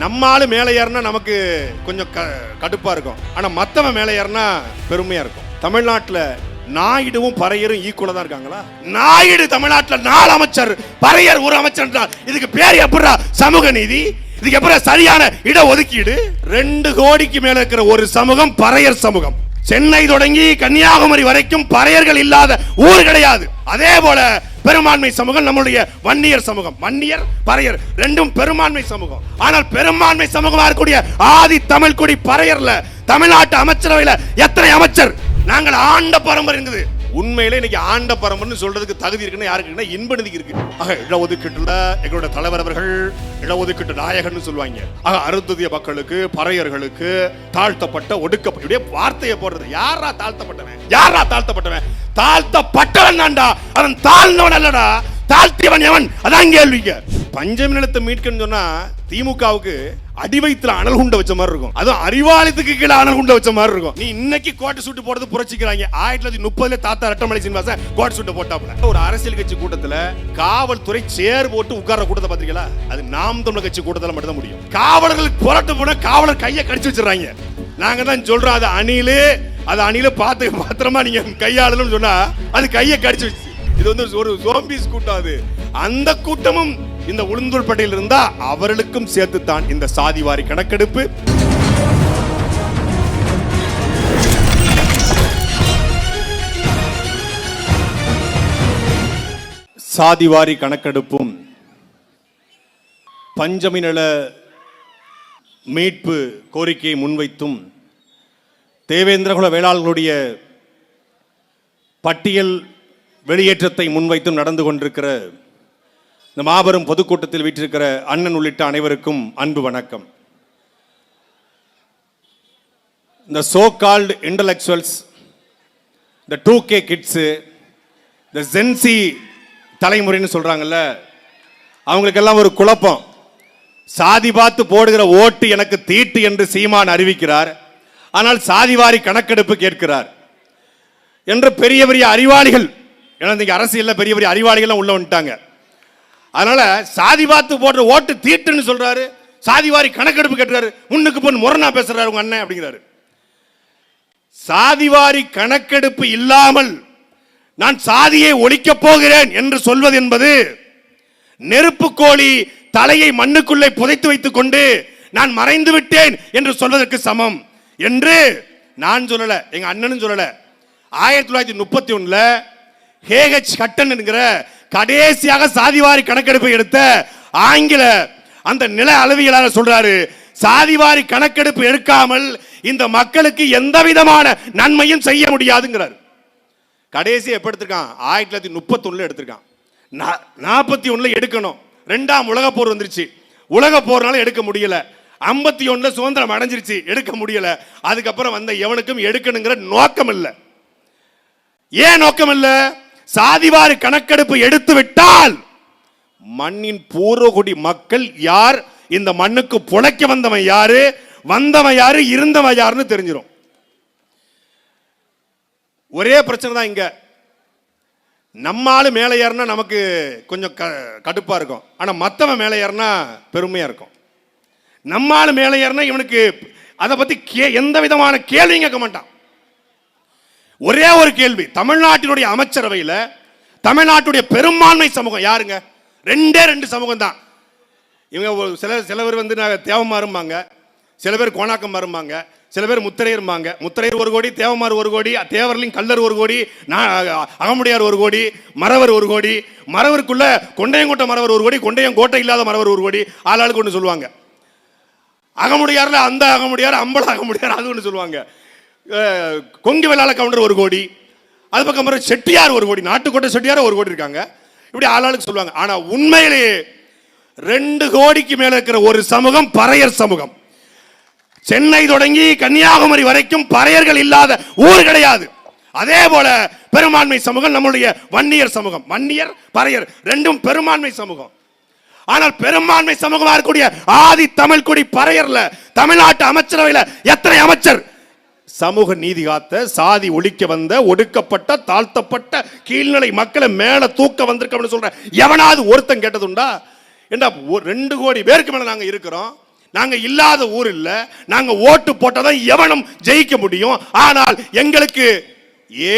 நம்ம மேலே ஏறினா நமக்கு கொஞ்சம் க கடுப்பாக இருக்கும். ஆனால் மற்றவன் மேலே ஏறினா பெருமையாக இருக்கும். தமிழ்நாட்டில் நாயுடுவும் பறையரும் ஈக்குவலாக தான் இருக்காங்களா? நாயுடு தமிழ்நாட்டில் நாலு அமைச்சர் பறையர் ஒரு அமைச்சர் இதுக்கு பேர் எப்படா சமூக நீதி. இதுக்கு எப்படா சரியான இட ஒதுக்கீடு ரெண்டு கோடிக்கு மேல இருக்கிற ஒரு சமூகம் பறையர் சமூகம். சென்னை தொடங்கி கன்னியாகுமரி வரைக்கும் பறையர்கள் இல்லாத ஊர் கிடையாது. அதே போல பெரும்பான்மை சமூகம் நம்முடைய வன்னியர் சமூகம். வன்னியர் பறையர் ரெண்டும் பெரும்பான்மை சமூகம். ஆனால் பெரும்பான்மை சமூகமா இருக்கக்கூடிய ஆதி தமிழ் குடி பறையர்ல தமிழ்நாட்டு அமைச்சரவையில எத்தனை அமைச்சர்? நாங்கள் ஆண்ட பரம்பரை இருக்குது உண்மையிலே இன்னைக்கு ஆண்ட பரம்பரைன்னு சொல்றதுக்கு தகுதி இருக்குன்னு யாருக்கு இன்பநிதிக்கு இருக்கு. ஆக இடஒதுக்கீட்டுல எங்களோட தலைவர் அவர்கள் இடஒதுக்கீட்டு நாயகன்னு சொல்லுவாங்க. ஆக அருந்ததிய மக்களுக்கு பறையர்களுக்கு தாழ்த்தப்பட்ட ஒடுக்க வார்த்தையை போடுறது. யாரா தாழ்த்தப்பட்டவன்? யாரா தாழ்த்தப்பட்டவன்? தாழ்த்தப்பட்டவன் தாண்டா அவன் தாழ்ந்தவன் அல்லடா. தாழ்த்தியவன் எவன்? அதான் கேள்விங்க பஞ்சமி நிலத்தை மீட்கன்னு சொன்னா திமுகவுக்கு அடி வயிற்றுல அனல் குண்டை வச்ச மாதிரி இருக்கும். அதுவும் அறிவாலயத்துக்கு கீழே அனல் குண்டை வச்ச மாதிரி இருக்கும். நீ இன்னைக்கு கோட்டை சுட்டு போடுறது புரட்சிக்கிறாங்க. ஆயிரத்தி தொள்ளாயிரத்தி முப்பதுல தாத்தா ரெட்டமலை சீனிவாசன் கோட்டை சுட்டு போட்டாப்புல. ஒரு அரசியல் கட்சி கூட்டத்துல காவல்துறை சேர் போட்டு உட்கார்ற கூட்டத்தை பாத்தீங்களா அது நாம் தமிழர் கட்சி கூட்டத்தில் மட்டும்தான் முடியும். காவலர்களுக்கு புரட்டு போனா காவலர் கையை கடிச்சு வச்சிடறாங்க. நாங்க தான் சொல்றோம் அது அணிலு அது அணில பார்த்து பத்திரமா நீங்க கையாளணும்னு சொன்னா அது கையை கடிச்சு வச்சு இது வந்து ஒரு சோம்பிஸ் கூட்டம் அது. அந்த கூட்டமும் இந்த உளுந்தூர் பட்டியல் இருந்தா அவர்களுக்கும் சேர்த்து தான் இந்த சாதிவாரி கணக்கெடுப்பு. சாதிவாரி கணக்கெடுப்பும் பஞ்சமி நல மீட்பு கோரிக்கையை முன்வைத்தும் தேவேந்திரகுல வேளாளர்களுடைய பட்டியல் வெளியேற்றத்தை முன்வைத்தும் நடந்து கொண்டிருக்கிற இந்த மாபெரும் பொதுக்கூட்டத்தில் வீற்றிருக்கிற அண்ணன் உள்ளிட்ட அனைவருக்கும் அன்பு வணக்கம். இந்த சோ கால்டு இன்டலெக்சுவல்ஸ் இந்த டூ கே கிட்ஸு இந்த ஜென்சி தலைமுறைன்னு சொல்கிறாங்கல்ல அவங்களுக்கெல்லாம் ஒரு குழப்பம். சாதி பார்த்து போடுகிற ஓட்டு எனக்கு தீட்டு என்று சீமான் அறிவிக்கிறார். ஆனால் சாதிவாரி கணக்கெடுப்பு கேட்கிறார். என்று பெரிய பெரிய அறிவாளிகள் ஏன்னா இங்கே அரசியலில் பெரிய பெரிய அறிவாளிகள்லாம் உள்ள வந்துட்டாங்க. அதனால சாதி பார்த்து போடுற ஓட்டு தீட்டுன்னு சொல்றாரு. சாதிவாரி கணக்கெடுப்பு கேட்கிறாரு முன்னுக்கு பொண்ணு முரணா பேசுறாரு உங்க அண்ணன் அப்படிங்கிறாரு. சாதிவாரி கணக்கெடுப்பு இல்லாமல் நான் சாதியை ஒழிக்கப் போகிறேன் என்று சொல்வது என்பது நெருப்பு கோழி தலையை மண்ணுக்குள்ளே புதைத்து வைத்துக் கொண்டு நான் மறைந்து விட்டேன் என்று சொல்வதற்கு சமம் என்று நான் சொல்லல எங்க அண்ணனும் சொல்லல. ஆயிரத்தி தொள்ளாயிரத்தி முப்பத்தி ஒன்றில் ஹேஹெச் கட்டன் என்கிற கடைசியாக சாதிவாரி கணக்கெடுப்பை எடுத்த ஆங்கில அந்த நில அளவியலாளர் சொல்றாரு சாதிவாரி கணக்கெடுப்பு எடுக்காமல் இந்த மக்களுக்கு எந்த விதமான நன்மையும் செய்ய முடியாதுங்கிறார். கடைசி எப்ப எடுத்திருக்கான்? ஆயிரத்தி தொள்ளாயிரத்தி முப்பத்தொன்னுல எடுத்திருக்கான். நாற்பத்தி ஒண்ணுல எடுக்கணும். ரெண்டாம் உலக போர் வந்துருச்சு. உலக போர்னால எடுக்க முடியல. ஐம்பத்தி ஒண்ணுல சுதந்திரம் அடைஞ்சிருச்சு. எடுக்க முடியல. அதுக்கப்புறம் வந்த எவனுக்கும் எடுக்கணுங்கிற நோக்கம் இல்லை ஏன் நோக்கம் இல்லை சாதிவாரி கணக்கெடுப்பு எடுத்து விட்டால் மண்ணின் பூர்வகுடி மக்கள் யார்? இந்த மண்ணுக்கு புழைக்க வந்தவன் யாரு? வந்தவன் யாரு? இருந்தவன் யாருன்னு தெரிஞ்சிடும் ஒரே பிரச்சனை தான் இங்க. நம்ம ஆளு மேலே ஏறினா நமக்கு கொஞ்சம் க கடுப்பாக இருக்கும். ஆனால் மற்றவன் மேலே ஏறினா பெருமையாக இருக்கும். நம்ம மேலே ஏறினா இவனுக்கு அதை பற்றி கே எந்த விதமான கேள்வியும் கேட்க மாட்டான். ஒரே ஒரு கேள்வி. தமிழ்நாட்டினுடைய அமைச்சரவையில் தமிழ்நாட்டுடைய பெரும்பான்மை சமூகம் யாருங்க? ரெண்டே ரெண்டு சமூகம் தான் இவங்க ஒரு சில சில பேர் வந்து நாங்கள் தேவமாறும்பாங்க சில பேர் கோணாக்கம் மாறும்பாங்க சில பேர் முத்திரையரும்பாங்க. முத்திரையர் ஒரு கோடி தேவமார் ஒரு கோடி தேவர்லையும் கல்லர் ஒரு கோடி நான் அகமுடையார் ஒரு கோடி மறவர் ஒரு கோடி மறவருக்குள்ள கொண்டையங்கோட்டை மறவர் ஒரு கோடி கொண்டையங்கோட்டை இல்லாத மறவர் ஒரு கோடி ஆளாளுக்கு ஒன்று சொல்லுவாங்க. அகமுடியாரில் அந்த அகமுடையார் அம்பல அகமுடியார் அது ஒன்று சொல்லுவாங்க. கொங்கு வெள்ளாள கவுண்டர் ஒரு கோடி அது பக்கம் பாரு செட்டியார் ஒரு கோடி நாட்டுக்கோட்டை செட்டியார் ஒரு கோடி இருக்காங்க. இப்படி ஆளாளுக்கு சொல்லுவாங்க. ஆனா உண்மையிலேயே ரெண்டு கோடிக்கு மேல இருக்கிற ஒரு சமூகம் பறையர் சமூகம். சென்னை தொடங்கி கன்னியாகுமரி வரைக்கும் பறையர்கள் இல்லாத ஊர் கிடையாது. அதே போல பெரும்பான்மை சமூகம் நம்முடைய வன்னியர் சமூகம். வன்னியர் பறையர் ரெண்டும் பெரும்பான்மை சமூகம். ஆனால் பெரும்பான்மை சமூகமாக இருக்கக்கூடிய ஆதி தமிழ் குடி பறையர்ல தமிழ்நாட்டு அமைச்சரவையில் எத்தனை அமைச்சர்? சமூக நீதி காத்த சாதி ஒழிக்க வந்த ஒடுக்கப்பட்ட தாழ்த்தப்பட்ட கீழ்நிலை மக்களை மேல தூக்க வந்திருக்கோம்னு சொல்ற எவனாவது ஒருத்தன் கேட்டதுண்டா? ஏண்டா ஒரு ரெண்டு கோடி பேருக்கு மேல நாங்க இருக்கிறோம். நாங்க இல்லாத ஊர் இல்ல. நாங்க ஓட்டு போட்டதான் எவனும் ஜெயிக்க முடியும். ஆனால் எங்களுக்கு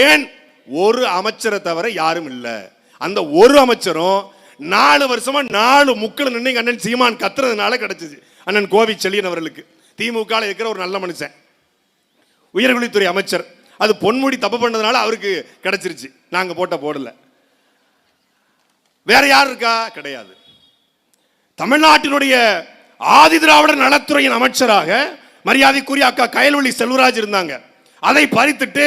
ஏன் ஒரு அமைச்சரை தவிர யாரும் இல்லை? அந்த ஒரு அமைச்சரும் நாலு வருஷமா நாலு முக்கள் நின்று அண்ணன் சீமான் கத்துறதுனால கிடைச்சிச்சு அண்ணன் கோவி செழியன் அவர்களுக்கு. திமுக இருக்கிற ஒரு நல்ல மனுஷன். உயர்கல்வித்துறை அமைச்சர். அது பொன்முடி தப்பு பண்ணதுனால அவருக்கு கிடைச்சிருச்சு. நாங்கள் போட்ட போடல வேற யார் இருக்கா? கிடையாது. தமிழ்நாட்டினுடைய ஆதி திராவிடர் நலத்துறையின் அமைச்சராக மரியாதைக்குரிய அக்கா கயல்வழி செல்வராஜ் இருந்தாங்க. அதை பறித்துட்டு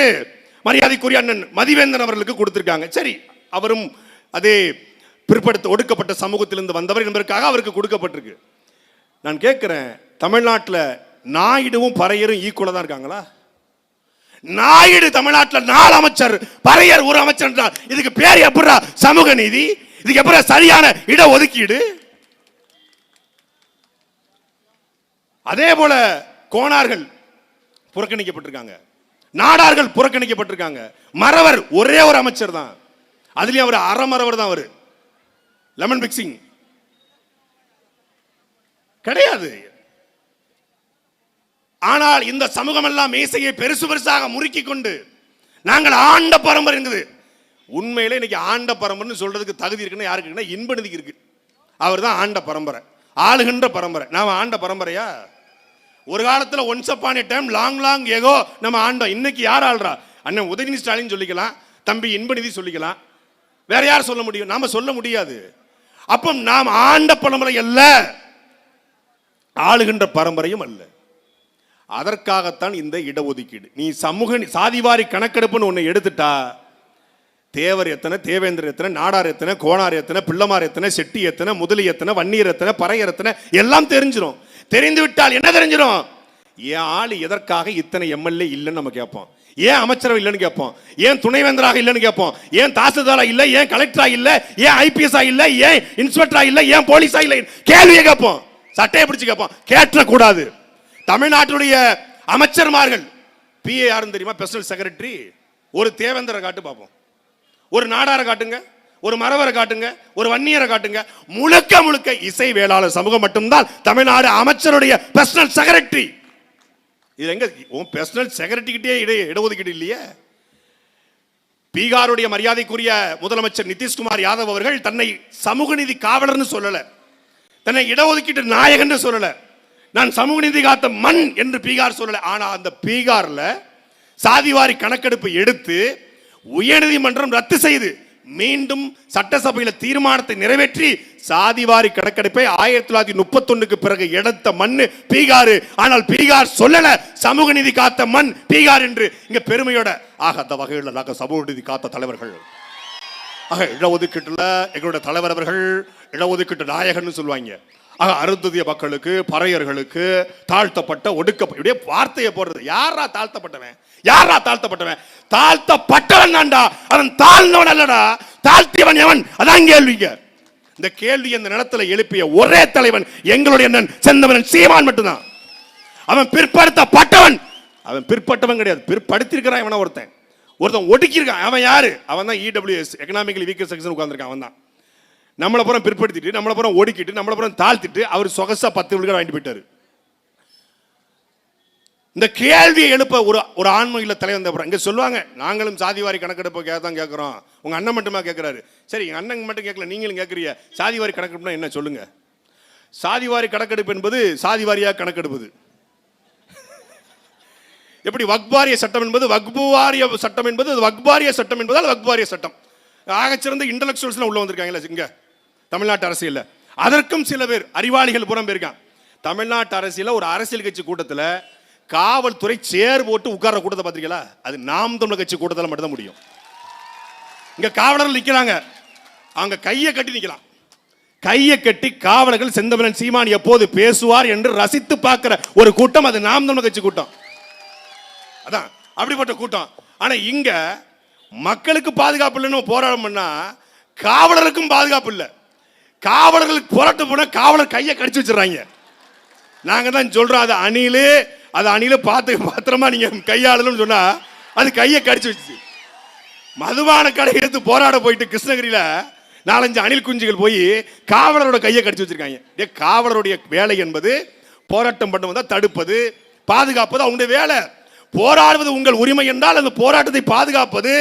மரியாதைக்குரிய அண்ணன் மதிவேந்தன் அவர்களுக்கு கொடுத்துருக்காங்க. சரி அவரும் அதே பிற்படுத்த ஒடுக்கப்பட்ட சமூகத்திலிருந்து வந்தவர் என்பதற்காக அவருக்கு கொடுக்கப்பட்டிருக்கு. நான் கேட்குறேன் தமிழ்நாட்டில் நாயுடுவும் பறையரும் ஈக்குவலாக தான் இருக்காங்களா? நாயுடு தமிழ்நாட்டில் நாலு அமைச்சர் பறையர் ஒரு அமைச்சர் என்றால் இதுக்கு பேர் எப்படா சமூக நீதி. இதுக்கு எப்படா சரியான இட ஒதுக்கீடு அதே போல கோணார்கள் புறக்கணிக்கப்பட்டிருக்காங்க. நாடார்கள் புறக்கணிக்கப்பட்டிருக்காங்க. மறவர் ஒரே ஒரு அமைச்சர் தான். அதுலயும் அவர் அறமறவர் தான் அவர். லெமன் மிக்சிங் கிடையாது. ஆனால் இந்த சமூகம் எல்லாம் மேசையை பெருசு பெருசாக முறுக்கி கொண்டு நாங்கள் ஆண்ட பரம்பரை இருக்குது. உண்மையில இன்னைக்கு ஆண்ட பரம்பரைன்னு சொல்றதுக்கு தகுதி இருக்குன்னு யாருக்கு இருக்குன்னா இன்பநிதிக்கு இருக்கு. அவர் தான் ஆண்ட பரம்பரை. ஆளுகின்ற பரம்பரை. நாம் ஆண்ட பரம்பரையா? ஒரு காலத்தில் once upon time long long ago நம்ம ஆண்டோம். இன்னைக்கு யார் ஆள்றா? அண்ணன் உதயநிதி ஸ்டாலின் சொல்லிக்கலாம். தம்பி இன்பநிதி சொல்லிக்கலாம். வேற யார் சொல்ல முடியும்? நாம சொல்ல முடியாது. அப்போ நாம் ஆண்ட பரம்பரை அல்ல. ஆளுகின்ற பரம்பரையும் அல்ல. அதற்காகத்தான் இந்த இடஒதுக்கீடு. நீ சமூக நீ- சாதிவாரி கணக்கெடுப்புன்னு ஒன்று எடுத்துட்டா தேவர் எத்தனை தேவேந்திர எத்தனை நாடார் எத்தனை கோணார் எத்தனை பிள்ளமார் எத்தனை செட்டி எத்தனை முதலி எத்தனை வன்னியர் எத்தனை பறை எத்தனை எல்லாம் தெரிஞ்சிடும் தெரிந்து விட்டால் என்ன தெரிஞ்சிடும் ஏன் ஆள் எதற்காக இத்தனை எம்எல்ஏ இல்லைன்னு நம்ம கேட்போம். ஏன் அமைச்சரவை இல்லைன்னு கேட்போம்? ஏன் துணைவேந்தராக இல்லைன்னு கேட்போம்? ஏன் தாசில்தாரா இல்லை? ஏன் கலெக்டரா இல்லை? ஏன் ஐபிஎஸ்ஆ இல்லை? ஏன் இன்ஸ்பெக்டரா இல்லை? ஏன் போலீஸா இல்லை? கேள்வியை கேட்போம். சட்டையை பிடிச்சு கேட்போம். கேட்டக்கூடாது. தமிழ்நாட்டுடைய அமைச்சர்மார்கள். பிஏ யாருன்னு தெரியுமா? பெர்சனல் செக்ரட்டரி ஒரு தேவேந்திர காட்டு பார்ப்போம். ஒரு நாடாரை காட்டுங்க. ஒரு மரவரை காட்டுங்க. ஒரு வன்னியரை காட்டுங்க. முழுக்க முழுக்க இசை வேளாளர் சமூகம் மட்டும்தான் தமிழ்நாடு அமைச்சருடைய பர்சனல் செக்ரட்டரி இது எங்க உன் பர்சனல் செக்ரட்டரிக்கிட்டே இட இடஒதுக்கீடு இல்லையே? பீகாருடைய மரியாதைக்குரிய முதலமைச்சர் நிதிஷ்குமார் யாதவ் அவர்கள் தன்னை சமூக நீதி காவலர்னு சொல்லலை. தன்னை இடஒதுக்கீட்டு நாயகன்னு சொல்லலை. நான் சமூக நீதி காத்த மண் என்று பீகார் சொல்லலை. ஆனால் அந்த பீகாரில் சாதிவாரி கணக்கெடுப்பு எடுத்து உயர்நீதிமன்றம் ரத்து செய்து மீண்டும் சட்டசபையில் தீர்மானத்தை நிறைவேற்றி சாதிவாரி கணக்கெடுப்பை ஆயிரத்தி தொள்ளாயிரத்தி முப்பத்தொன்னுக்கு பிறகு எடுத்த மண் பீகார். ஆனால் பீகார் சொல்லல. சமூக நீதி காத்த மண் பீகார் என்று. இங்க பெருமையோட ஆக அந்த வகையில் நாங்கள் சமூக நீதி காத்த தலைவர்கள். ஆக இடஒதுக்கீட்டில் எங்களுடைய தலைவர் அவர்கள் இடஒதுக்கீட்டு நாயகன்னு சொல்லுவாங்க. ஆக அருந்ததிய மக்களுக்கு பறையர்களுக்கு தாழ்த்தப்பட்ட ஒடுக்க இப்படியே வார்த்தையை போடுறது. யாரா தாழ்த்தப்பட்டவன்? யாரா தாழ்த்தப்பட்டவன்? தாழ்த்தப்பட்டவன் தான்டா. அவன் தாழ்ந்தவன் அல்லடா. தாழ்த்தியவன் எவன்? அதான் கேள்விங்க இந்த கேள்வி இந்த நிலத்துல எழுப்பிய ஒரே தலைவன் எங்களுடைய அண்ணன் செந்தவன் சீமான் மட்டும்தான். அவன் பிற்படுத்தப்பட்டவன். அவன் பிற்பட்டவன் கிடையாது. பிற்படுத்திருக்கிறான் இவனை ஒருத்தன். ஒருத்தன் ஒடுக்கியிருக்கான். அவன் யாரு? அவன் தான் இடபிள்யூஎஸ் எக்கனாமிக்கல் வீக்கர் செக்ஷன் உட்காந்துருக்கான் அவன் தான் நம்மளை புறம் பிற்படுத்திட்டு நம்மளை புறம் ஒடுக்கிட்டு நம்மளை புறம் தாழ்த்திட்டு அவர் சொகசா பத்து விழுக்க வாங்கிட்டு போயிட்டாரு. இந்த கேள்வியை எழுப்ப ஒரு ஒரு ஆன்மையில் தலைவர் அப்புறம் இங்கே சொல்லுவாங்க நாங்களும் சாதிவாரி கணக்கெடுப்பு தான் கேட்குறோம் உங்கள் அண்ணன் மட்டுமா கேட்குறாரு சரி எங்கள் அண்ணன் மட்டும் கேட்கல நீங்களும் கேட்குறீங்க சாதிவாரி கணக்கெடுப்புனா என்ன சொல்லுங்க? சாதிவாரி கணக்கெடுப்பு என்பது சாதிவாரியாக கணக்கெடுப்பது? எப்படி வக்பாரிய சட்டம் என்பது வக்புவாரிய சட்டம் என்பது அது வக்பாரிய சட்டம் என்பதால் வக்பாரிய சட்டம். ஆகச்சிறந்த இன்டலெக்சுவல்ஸ்லாம் உள்ள வந்திருக்காங்களா இங்கே. தமிழ்நாட்டு அரசியலில். அதற்கும் சில பேர் அறிவாளிகள் புறம் போயிருக்கான் தமிழ்நாட்டு அரசியலில் ஒரு அரசியல் கட்சி கூட்டத்தில் காவல்துறை சேர் போட்டு உட்கார்ற கூட்டத்தை பார்த்திருக்கீங்களா அது நாம் தமிழர் கட்சி கூட்டத்தில் மட்டும்தான் முடியும். இங்கே காவலர்கள் நிற்கிறாங்க அவங்க கையை கட்டி நிற்கலாம் கையை கட்டி காவலர்கள் செந்தமிழன் சீமான் எப்போது பேசுவார் என்று ரசித்து பார்க்கிற ஒரு கூட்டம் அது நாம் தமிழர் கட்சி கூட்டம். அதான் அப்படிப்பட்ட கூட்டம். ஆனால் இங்கே மக்களுக்கு பாதுகாப்பு இல்லைன்னு போராடம் பண்ணால் காவலருக்கும் பாதுகாப்பு இல்லை. காவலர்களுக்கு போராட்டம் போனால் காவலர் கையை கடிச்சு வச்சிடறாங்க. நாங்கள் தான் சொல்றோம் அது அணிலு அது அணிலு பார்த்து பத்திரமா நீங்க கையாளணும்னு சொன்னா அது கையை கடிச்சு வச்சு மதுபான கடை எடுத்து போராட போயிட்டு கிருஷ்ணகிரியில் நாலஞ்சு அணில் குஞ்சுகள் போய் காவலரோட கையை கடிச்சு வச்சிருக்காங்க. ஏ காவலருடைய வேலை என்பது போராட்டம் பண்ண தடுப்பது பாதுகாப்பது அவங்களுடைய வேலை? போராடுவது உங்கள் உரிமை என்றால் அந்த போராட்டத்தை பாதுகாப்பது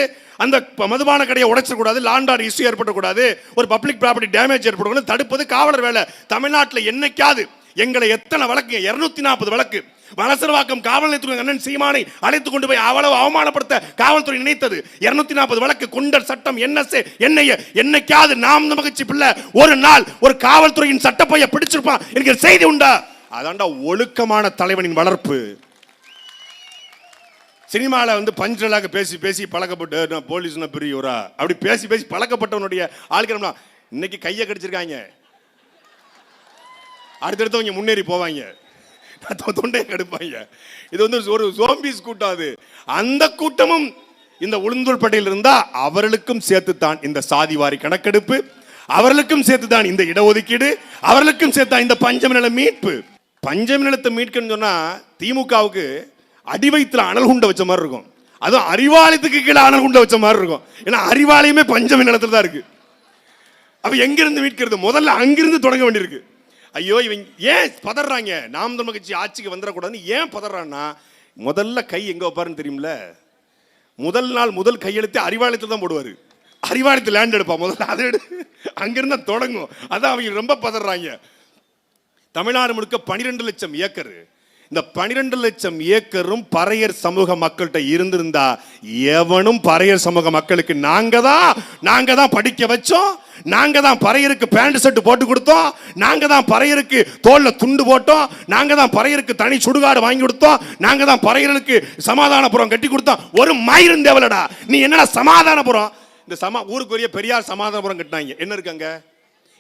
அந்த மதுபான கடையை உடைச்சிடக்கூடாது லாண்டார் இஷ்யூ ஏற்படக்கூடாது ஒரு பப்ளிக் ப்ராப்பர்ட்டி டேமேஜ் ஏற்படக்கூடாது தடுப்பது காவலர் வேலை. தமிழ்நாட்டில் என்னைக்காவது எங்களை எத்தனை வழக்கு இருநூத்தி நாற்பது வழக்கு வலசரவாக்கம் காவல் நிலையத்துறை அண்ணன் சீமானை அழைத்து கொண்டு போய் அவ்வளவு அவமானப்படுத்த காவல்துறை நினைத்தது. இருநூத்தி நாற்பது வழக்கு குண்டர் சட்டம் என்எஸ்ஏ என்னைய என்னைக்காவது நாம் மகிழ்ச்சி பிள்ளை ஒரு நாள் ஒரு காவல்துறையின் சட்டப்பைய பிடிச்சிருப்பான் என்கிற செய்தி உண்டா? அதாண்டா ஒழுக்கமான தலைவனின் வளர்ப்பு. சினிமாவில் வந்து பஞ்சலாக பேசி பேசி பழக்கப்பட்டு நான் போலீஸ்னா பெரியவரா அப்படி பேசி பேசி பழக்கப்பட்டவனுடைய ஆளுக்கிறோம்னா இன்னைக்கு கையை கடிச்சிருக்காங்க. அடுத்தடுத்தவங்க முன்னேறி போவாங்க. தொண்டையை கெடுப்பாங்க. இது வந்து ஒரு சோம்பிஸ் கூட்டம் அது. அந்த கூட்டமும் இந்த உளுந்தூள் பட்டியல் இருந்தால் அவர்களுக்கும் சேர்த்துத்தான் இந்த சாதிவாரி கணக்கெடுப்பு. அவர்களுக்கும் சேர்த்துதான் இந்த இடஒதுக்கீடு. அவர்களுக்கும் சேர்த்தான் இந்த பஞ்சம நில மீட்பு. பஞ்சம நிலத்தை மீட்கணும்னு சொன்னால் திமுகவுக்கு அடி வயிற்றுல அனல் குண்டை வச்ச மாதிரி இருக்கும். அதுவும் அறிவாலயத்துக்கு கீழே அனல் குண்டை வச்ச மாதிரி இருக்கும். ஏன்னா அறிவாலயமே பஞ்சமி நிலத்தில் தான் இருக்கு. அப்போ எங்கிருந்து மீட்கிறது? முதல்ல அங்கிருந்து தொடங்க வேண்டியிருக்கு. ஐயோ இவன் ஏன் பதறாங்க? நாம் தமிழ் கட்சி ஆட்சிக்கு வந்துடக்கூடாதுன்னு ஏன் பதறான்னா முதல்ல கை எங்க வைப்பாருன்னு தெரியும்ல? முதல் நாள் முதல் கையெழுத்து அறிவாலயத்தில் தான் போடுவார். அறிவாலயத்தில் லேண்ட் எடுப்பா. முதல்ல அதை எடு. அங்கிருந்து தொடங்கும். அதான் அவங்க ரொம்ப பதறாங்க. தமிழ்நாடு முழுக்க பன்னிரெண்டு லட்சம் ஏக்கர். இந்த பனிரெண்டு லட்சம் ஏக்கரும் பறையர் சமூக மக்கள்கிட்ட இருந்திருந்தா எவனும் பறையர் சமூக மக்களுக்கு நாங்க தான் நாங்க தான் படிக்க வச்சோம் நாங்க தான் பறையருக்கு பேண்ட் ஷர்ட் போட்டு கொடுத்தோம் நாங்க தான் பறையருக்கு தோல்ல துண்டு போட்டோம் நாங்க தான் பறையருக்கு தனி சுடுகாடு வாங்கி கொடுத்தோம் நாங்க தான் பறையர்களுக்கு சமாதானபுரம் கட்டி கொடுத்தோம். ஒரு மயிரும் தேவலடா. நீ என்னடா சமாதானபுரம்? இந்த சமா ஊருக்குரிய பெரியார் சமாதானபுரம் கட்டினாங்க. என்ன இருக்கு அங்க?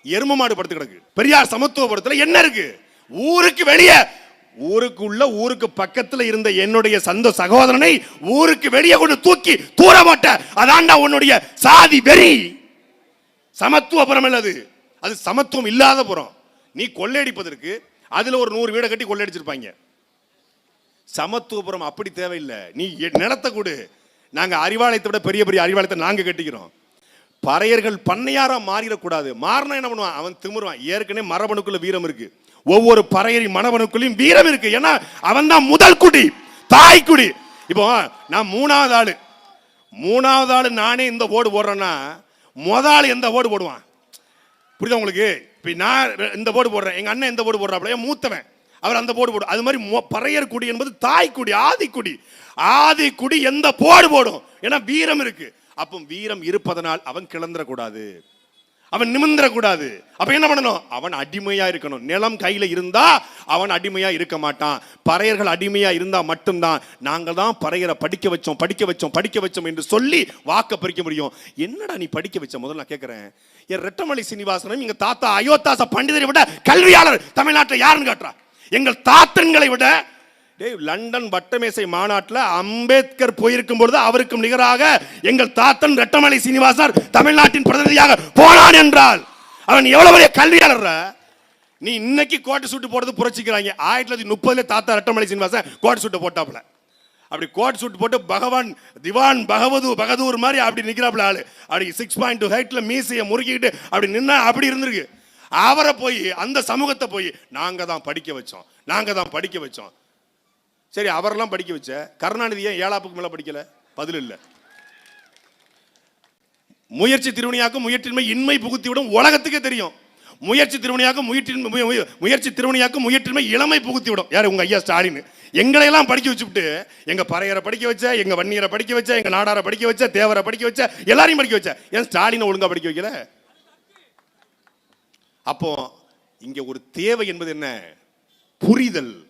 எரும மாடு படுத்து கிடக்கு. பெரியார் சமத்துவபுரத்துல என்ன இருக்கு? ஊருக்கு வெளியே ஊருக்குள்ள ஊருக்கு பக்கத்துல இருந்த என்னுடைய சந்த சகோதரனை ஊருக்கு வெளியே கொண்டு தூக்கி தூர மாட்டேன் அதான்டா உன்னுடைய சாதி வெறி. சமத்துவபுரம் இல்ல அது. அது சமத்துவம் இல்லாத புறம். நீ கொள்ளையடிப்பதற்கு அதுல ஒரு நூறு வீடை கட்டி கொள்ளையடிச்சிருப்பாங்க. சமத்துவபுரம் அப்படி தேவையில்லை. நீ எ- நிலத்தை கொடு. நாங்க அறிவாலயத்தை விட பெரிய பெரிய அறிவாலயத்தை நாங்க கட்டிக்கிறோம். பறையர்கள் பண்ணையாரா மாறிடக்கூடாது. மாறினா என்ன பண்ணுவான்? அவன் திமிருவான். ஏற்கனவே மரபணுக்குள்ள வீரம் இருக்கு. ஒவ்வொரு பறையரின் மணவனுக்குள்ளேயும் வீரம் இருக்கு. ஏன்னா அவன் தான் முதல் குடி தாய் குடி. இப்போ நான் மூணாவது ஆளு. மூணாவது ஆளு நானே இந்த ஓடு போடுறேன்னா முத ஆள் எந்த ஓடு போடுவான்? புரியுதா உங்களுக்கு? இப்போ நான் இந்த ஓடு போடுறேன் எங்க அண்ணன் இந்த ஓடு போடுறாப்புல என் மூத்தவன் அவர் அந்த போடு. போடும் அது மாதிரி மொ- பறையர் குடி என்பது தாய் குடி ஆதி குடி. ஆதி குடி எந்த போடு போடும்? ஏன்னா வீரம் இருக்கு. அப்போ வீரம் இருப்பதனால் அவன் கிளந்துடக்கூடாது அவன் நிமிந்திரக்கூடாது அப்ப என்ன பண்ணணும்? அவன் அடிமையா இருக்கணும். நிலம் கையில இருந்தா அவன் அடிமையா இருக்க மாட்டான். பறையர்கள் அடிமையா இருந்தா மட்டும்தான். நாங்கள் தான் பறையரை படிக்க வச்சோம் படிக்க வச்சோம் படிக்க வச்சோம் என்று சொல்லி வாக்க பறிக்க முடியும். என்னடா நீ படிக்க வச்ச? முதல்ல நான் கேட்கிறேன் என் ரெட்டமலை சீனிவாசனும் எங்க தாத்தா அயோத்தாச பண்டிதரை விட கல்வியாளர் தமிழ்நாட்டில் யாருன்னு காட்டுறா எங்கள் தாத்தன்களை விட டேய் லண்டன் வட்டமேசை மாநாட்டில் அம்பேத்கர் போயிருக்கும் பொழுது அவருக்கும் நிகராக எங்கள் தாத்தன் ரெட்டமலை சீனிவாசர் தமிழ்நாட்டின் பிரதிநிதியாக போனான் என்றால் அவன் எவ்வளவு பெரிய கல்வியாளர் நீ இன்னைக்கு கோட்டை சூட்டு போடுறது புரட்சிக்கிறாங்க. ஆயிரத்தி தொள்ளாயிரத்தி முப்பதுல தாத்தா ரெட்டமலை சீனிவாசன் கோட்டை சூட்டை போட்டாப்புல. அப்படி கோட் சூட் போட்டு பகவான் திவான் பகவது பகதூர் மாதிரி அப்படி நிற்கிறாப்புல ஆளு. அப்படி சிக்ஸ் பாயிண்ட் டூ ஹைட்ல மீசையை முறுக்கிட்டு அப்படி நின்னா அப்படி இருந்திருக்கு. அவரை போய் அந்த சமூகத்தை போய் நாங்க தான் படிக்க வச்சோம். நாங்கள் தான் படிக்க வச்சோம். சரி அவரெல்லாம் படிக்க வச்ச. கருணாநிதி ஏன் ஏழாப்புக்கு மேலே படிக்கல? பதில் இல்லை. முயற்சி திருவணியாக்கும் முயற்சின்மை இன்மை புகுத்திவிடும் உலகத்துக்கே தெரியும். முயற்சி திருவணியாக்கும் முயற்சின்மை முயற்சி திருவணியாக்கும் முயற்றின்மை இளமை புகுத்திவிடும். யார் உங்கள் ஐயா ஸ்டாலின்? எங்களை எல்லாம் படிக்க வச்சுட்டு எங்கள் பறையரை படிக்க வச்ச எங்கள் வன்னியரை படிக்க வச்ச எங்கள் நாடாரை படிக்க வச்ச தேவரை படிக்க வச்ச எல்லாரையும் படிக்க வச்ச. ஏன் ஸ்டாலினை ஒழுங்காக படிக்க வைக்கல? அப்போ இங்கே ஒரு தேவை என்பது என்ன? புரிதல்.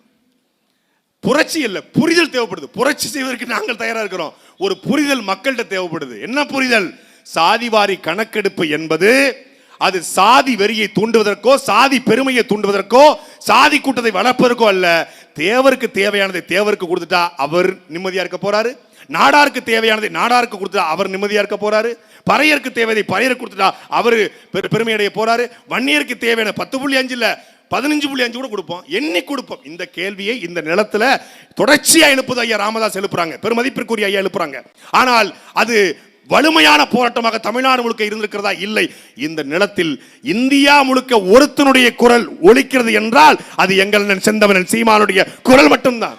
புரட்சி இல்லை புரிதல் தேவைப்படுது. புரட்சி செய்வதற்கு நாங்கள் தயாராக இருக்கிறோம். ஒரு புரிதல் மக்கள்கிட்ட தேவைப்படுது. என்ன புரிதல்? சாதிவாரி கணக்கெடுப்பு என்பது அது சாதி வெறியை தூண்டுவதற்கோ சாதி பெருமையை தூண்டுவதற்கோ சாதி கூட்டத்தை வளர்ப்பதற்கோ அல்ல. தேவருக்கு தேவையானதை தேவருக்கு கொடுத்துட்டா அவர் நிம்மதியா இருக்க போறாரு. நாடாருக்கு தேவையானதை நாடாருக்கு கொடுத்துட்டா அவர் நிம்மதியா இருக்க போறாரு. பறையருக்கு தேவையை பறையருக்கு கொடுத்துட்டா அவர் பெரு- பெருமையடைய போறாரு. வன்னியருக்கு தேவையான பத்து புள்ளி அஞ்சு பதினஞ்சு புள்ளி அஞ்சு கூட கொடுப்போம். எண்ணி கொடுப்போம். இந்த கேள்வியை இந்த நிலத்துல தொடர்ச்சியா எழுப்புது ஐயா ராமதாஸ் எழுப்புறாங்க. பெருமதிப்பிற்குரிய ஐயா எழுப்புறாங்க. ஆனால் அது வலிமையான போராட்டமாக தமிழ்நாடு முழுக்க இருந்திருக்கிறதா? இல்லை. இந்த நிலத்தில் இந்தியா முழுக்க ஒருத்தனுடைய குரல் ஒழிக்கிறது என்றால் அது எங்கள் செந்தவனன் சீமானுடைய குரல் மட்டும்தான்.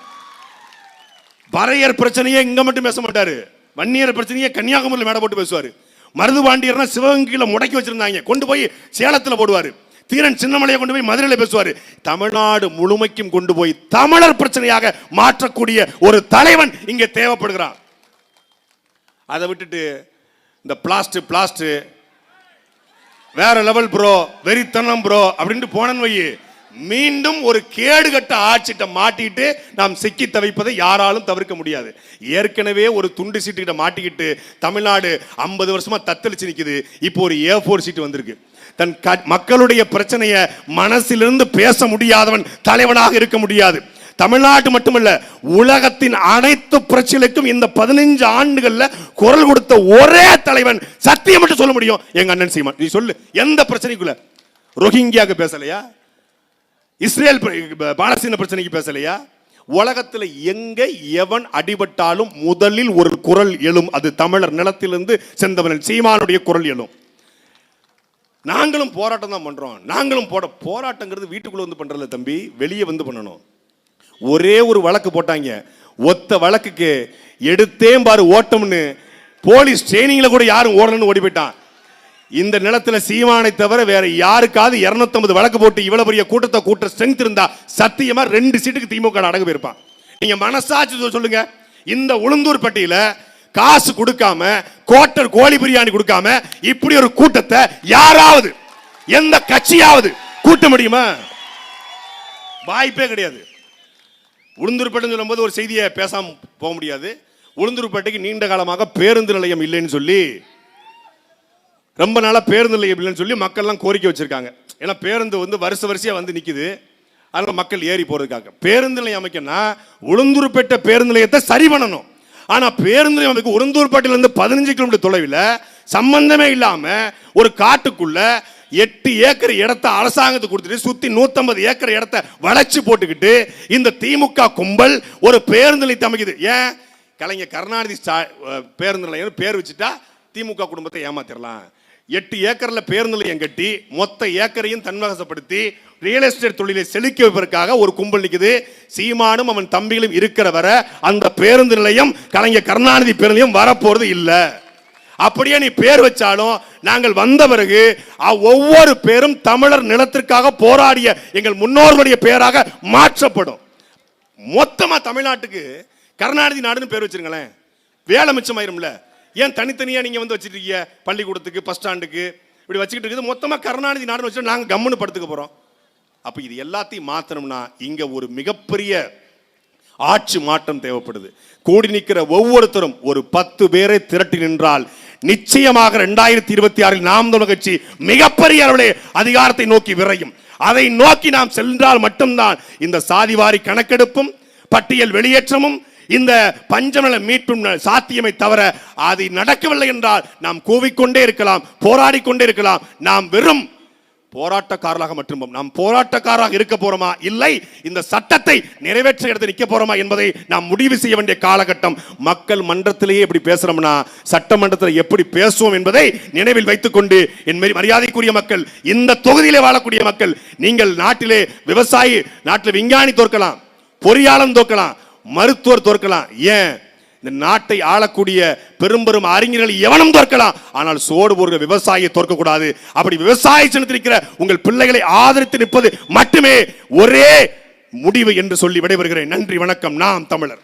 வரையர் பிரச்சனையே இங்க மட்டும் பேச மாட்டாரு. வன்னியர் பிரச்சனையே கன்னியாகுமரியில் மேடை போட்டு பேசுவார். மருது பாண்டியர்னா சிவகங்கையில் முடக்கி வச்சிருந்தாங்க. கொண்டு போய் சேலத்தில் போடுவாரு. தீரன் சின்னமலையை கொண்டு போய் மதுரையில் பேசுவார். தமிழ்நாடு முழுமைக்கும் கொண்டு போய் தமிழர் பிரச்சனையாக மாற்றக்கூடிய ஒரு தலைவன் இங்கே தேவைப்படுகிறான். அதை விட்டுட்டு இந்த பிளாஸ்ட் பிளாஸ்ட் வேற லெவல் ப்ரோ வெறித்தனம் ப்ரோ அப்படின்ட்டு போனன் வை மீண்டும் ஒரு கேடுகட்ட ஆட்சிட்ட மாட்டிட்டு நாம் சிக்கி தவிப்பதை யாராலும் தவிர்க்க முடியாது. ஏற்கனவே ஒரு துண்டு சீட்டுக்கிட்ட மாட்டிக்கிட்டு தமிழ்நாடு ஐம்பது வருஷமா தத்தளிச்சு நிற்குது இப்போ ஒரு ஏ ஃபோர் சீட்டு வந்திருக்கு. தன் க- மக்களுடைய பிரச்சனையை மனசிலிருந்து பேச முடியாதவன் தலைவனாக இருக்க முடியாது. தமிழ்நாட்டு மட்டுமல்ல உலகத்தின் அனைத்து பிரச்சனைக்கும் இந்த பதினஞ்சு ஆண்டுகள்ல குரல் கொடுத்த ஒரே தலைவன் சத்தியம் மட்டும் சொல்ல முடியும். எங்க அண்ணன் சீமான் நீ சொல்லு எந்த பிரச்சனைக்குள்ள? ரோஹிங்கியாக்கு பேசலையா? இஸ்ரேல் பாலஸ்தீன பிரச்சனைக்கு பேசலையா? உலகத்தில் எங்க எவன் அடிபட்டாலும் முதலில் ஒரு குரல் எழும்? அது தமிழர் நிலத்திலிருந்து செந்தவனன் சீமானுடைய குரல் எழும். நாங்களும் போராட்டம் தான் பண்ணுறோம் நாங்களும் போட போராட்டங்கிறது வீட்டுக்குள்ளே வந்து பண்றதில்ல தம்பி. வெளியே வந்து பண்ணணும். ஒரே ஒரு வழக்கு போட்டாங்க. ஒத்த வழக்குக்கு எடுத்தேன் பாரு ஓட்டம்னு போலீஸ் ட்ரைனிங்கில் கூட யாரும் ஓடலன்னு ஓடி போயிட்டான் இந்த நிலத்தில் சீமானை தவிர வேற யாருக்காவது 250 வழக்கு போட்டு இவ்வளோ பெரிய கூட்டத்தை கூட்ட ஸ்ட்ரென்த் இருந்தா சத்தியமா ரெண்டு சீட்டுக்கு திமுக அடங்கு போயிருப்பான். நீங்க மனசாட்சி சொல்லுங்க. இந்த உளுந்தூர் பட்டியல காசு கொடுக்காம கோட்டர் கோழி பிரியாணி கொடுக்காம இப்படி ஒரு கூட்டத்தை யாராவது எந்த கட்சியாவது கூட்ட முடியுமா? வாய்ப்பே கிடையாது. உளுந்தூர்பேட்டைன்னு சொல்லும்போது ஒரு செய்தியை பேசாம போக முடியாது. உளுந்தூர்பேட்டைக்கு நீண்ட காலமாக பேருந்து நிலையம் இல்லைன்னு சொல்லி ரொம்ப நாளா பேருந்து நிலையம் இல்லைன்னு சொல்லி மக்கள்லாம் கோரிக்கை வச்சிருக்காங்க. ஏன்னா பேருந்து வந்து வருஷ வரிசையா வந்து நிக்குது. அதனால மக்கள் ஏறி போறதுக்காக. பேருந்து நிலையம் அமைக்கணும்னா உளுந்தூர்பேட்டை பேருந்து நிலையத்தை சரி பண்ணணும். ஆனால் பேருந்து நிலையம் அமைக்க பதினஞ்சு கிலோமீட்டர் தொலைவில் சம்பந்தமே இல்லாமல் ஒரு காட்டுக்குள்ள எட்டு ஏக்கர் இடத்த அரசாங்கத்துக்கு கொடுத்துட்டு சுற்றி நூற்றம்பது ஏக்கர் இடத்த வளைச்சு போட்டுக்கிட்டு இந்த திமுக கும்பல் ஒரு பேருந்து நிலையத்தை அமைக்குது. ஏன்? கலைஞர் கருணாநிதி பேருந்து நிலையம் பேர் வச்சுட்டா திமுக குடும்பத்தை ஏமாத்திரலாம். எட்டு ஏக்கரில் பேருந்து நிலையம் கட்டி மொத்த ஏக்கரையும் தன்வகசப்படுத்தி ரியல் எஸ்டேட் தொழிலை செலுக்கி வைப்பதற்காக ஒரு கும்பல் நிற்குது சீமானும் அவன் தம்பிகளும் இருக்கிற வரை அந்த பேருந்து நிலையம் கலைஞர் கருணாநிதி பேருந்தையும் நிலையம் வரப்போறது இல்லை. அப்படியே நீ பேர் வச்சாலும் நாங்கள் வந்த பிறகு ஒவ்வொரு பேரும் தமிழர் நிலத்திற்காக போராடிய எங்கள் முன்னோர்களுடைய பேராக மாற்றப்படும். மொத்தமாக தமிழ்நாட்டுக்கு கருணாநிதி நாடுன்னு பேர் வச்சிருங்களேன். வேலை மிச்சமாயிரும்ல. ஏன் தனித்தனியாக நீங்கள் வந்து வச்சுருக்கீங்க பள்ளிக்கூடத்துக்கு பஸ் ஸ்டாண்டுக்கு இப்படி வச்சுக்கிட்டு இருக்குது. மொத்தமாக கருணாநிதி நாடுன்னு வச்சுட்டு நாங்கள் கம்முன்னு படுத்துக்க போகிறோம் அப்போ இது எல்லாத்தையும் மாற்றணும்னா இங்கே ஒரு மிகப்பெரிய ஆட்சி மாற்றம் தேவைப்படுது. கூடி நிற்கிற ஒவ்வொருத்தரும் ஒரு பத்து பேரை திரட்டி நின்றால் நிச்சயமாக ரெண்டாயிரத்தி இருபத்தி ஆறில் நாம் தமிழர் கட்சி மிகப்பெரிய அளவிலே அதிகாரத்தை நோக்கி விரையும். அதை நோக்கி நாம் சென்றால் மட்டும்தான் இந்த சாதிவாரி கணக்கெடுப்பும் பட்டியல் வெளியேற்றமும் இந்த பஞ்சநல மீட்பும் சாத்தியமை தவிர அது நடக்கவில்லை என்றால் நாம் கூவிக்கொண்டே இருக்கலாம் போராடிக்கொண்டே இருக்கலாம். நாம் வெறும் போராட்டக்காரர்களாக மட்டும் நாம் போராட்டக்காரராக இருக்க போறோமா? இல்லை. இந்த சட்டத்தை நிறைவேற்ற இடத்தில் நிற்க போறோமா என்பதை நாம் முடிவு செய்ய வேண்டிய காலகட்டம். மக்கள் மன்றத்திலேயே இப்படி பேசுறோம்னா சட்டமன்றத்தில் எப்படி பேசுவோம் என்பதை நினைவில் வைத்துக்கொண்டு என் மரி- மரியாதைக்குரிய மக்கள் இந்த தொகுதியிலே வாழக்கூடிய மக்கள் நீங்கள் நாட்டிலே விவசாயி நாட்டில் விஞ்ஞானி தோற்கலாம் பொறியாளன் தோற்கலாம் மருத்துவர் தோற்கலாம் ஏன்? இந்த நாட்டை ஆளக்கூடிய பெரும்பெரும் அறிஞர்கள் எவனும் தோற்கலாம் ஆனால் சோடு போடுகிற விவசாயியை தோற்கக்கூடாது அப்படி விவசாய சின்னத்தில் உங்கள் பிள்ளைகளை ஆதரித்து நிற்பது மட்டுமே ஒரே முடிவு என்று சொல்லி விடைபெறுகிறேன். நன்றி வணக்கம். நாம் தமிழர்.